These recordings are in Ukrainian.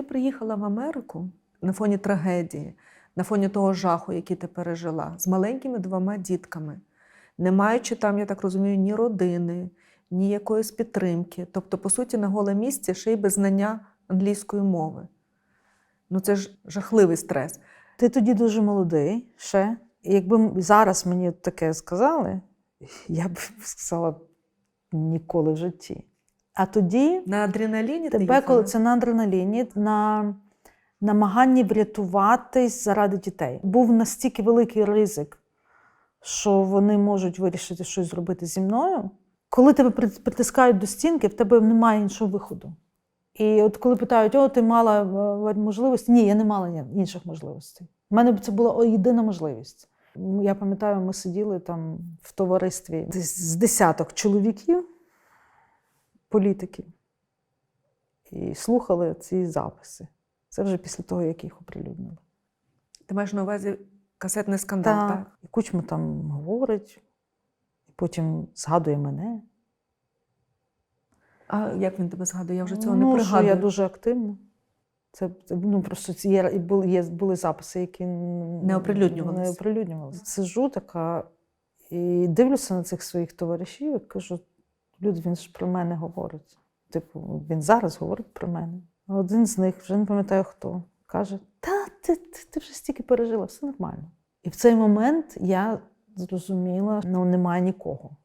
ти приїхала в Америку на фоні трагедії, на фоні того жаху, який ти пережила, з маленькими двома дітками, не маючи там, я так розумію, ні родини, ні якоїсь підтримки. Тобто, по суті, на голе місце ще й без знання англійської мови. Ну це ж жахливий стрес. Ти тоді дуже молодий ще. Якби зараз мені таке сказали, я б сказала ніколи в житті. А тоді На адреналіні тебе, коли це на адреналіні, на намаганні врятуватись заради дітей. Був настільки великий ризик, що вони можуть вирішити щось зробити зі мною. Коли тебе притискають до стінки, в тебе немає іншого виходу. І от коли питають, о, ти мала е, можливості? Ні, я не мала інших можливостей. У мене це була єдина можливість. Я пам'ятаю, ми сиділи там в товаристві з десяток чоловіків, політиків, і слухали ці записи. Це вже після того, як їх оприлюднили. Ти маєш на увазі касетний скандал, так? І Кучма там говорить, і потім згадує мене. А як він тебе згадує? Я вже цього ну, не що пригадую. я дуже активна. Це, це ну, просто є, були, є, були записи, які Не оприлюднювалися. Не оприлюднювалися. Сижу така і дивлюся на цих своїх товаришів і кажу: люди, він ж про мене говорить. Типу, він зараз говорить про мене. А один з них, вже не пам'ятаю хто, каже: Та ти, ти, ти вже стільки пережила, все нормально. І в цей момент я зрозуміла, ну немає нікого,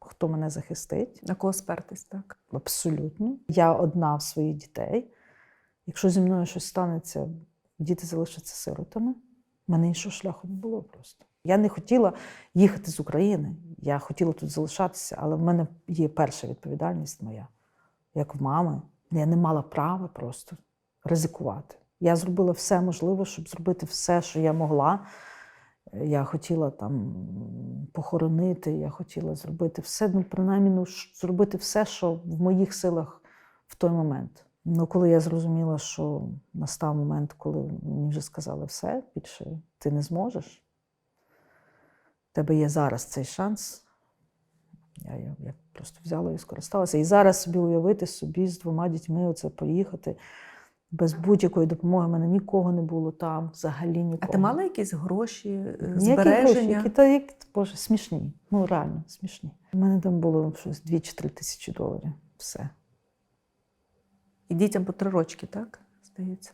хто мене захистить. На кого спертись, так? Абсолютно. Я одна в своїх дітей. Якщо зі мною щось станеться, діти залишаться сиротами. У мене іншого шляху не було просто. Я не хотіла їхати з України. Я хотіла тут залишатися, але в мене є перша відповідальність моя, як в мами. Я не мала права просто ризикувати. Я зробила все можливе, щоб зробити все, що я могла. Я хотіла там похоронити, я хотіла зробити все, ну, принаймні, ну, зробити все, що в моїх силах в той момент. Ну, коли я зрозуміла, що настав момент, коли мені вже сказали все, більше ти не зможеш. Тебе є зараз цей шанс. Я, я, просто взяла і скористалася. І зараз собі уявити собі з двома дітьми оце поїхати. Без будь-якої допомоги в мене нікого не було там, взагалі нікого. А ти мала якісь гроші, е, збереження? гроші, які, та, як, боже, смішні. Ну, реально, смішні. У мене там було щось 2 чи 3 тисячі доларів. Все. І дітям по три рочки, так? Здається.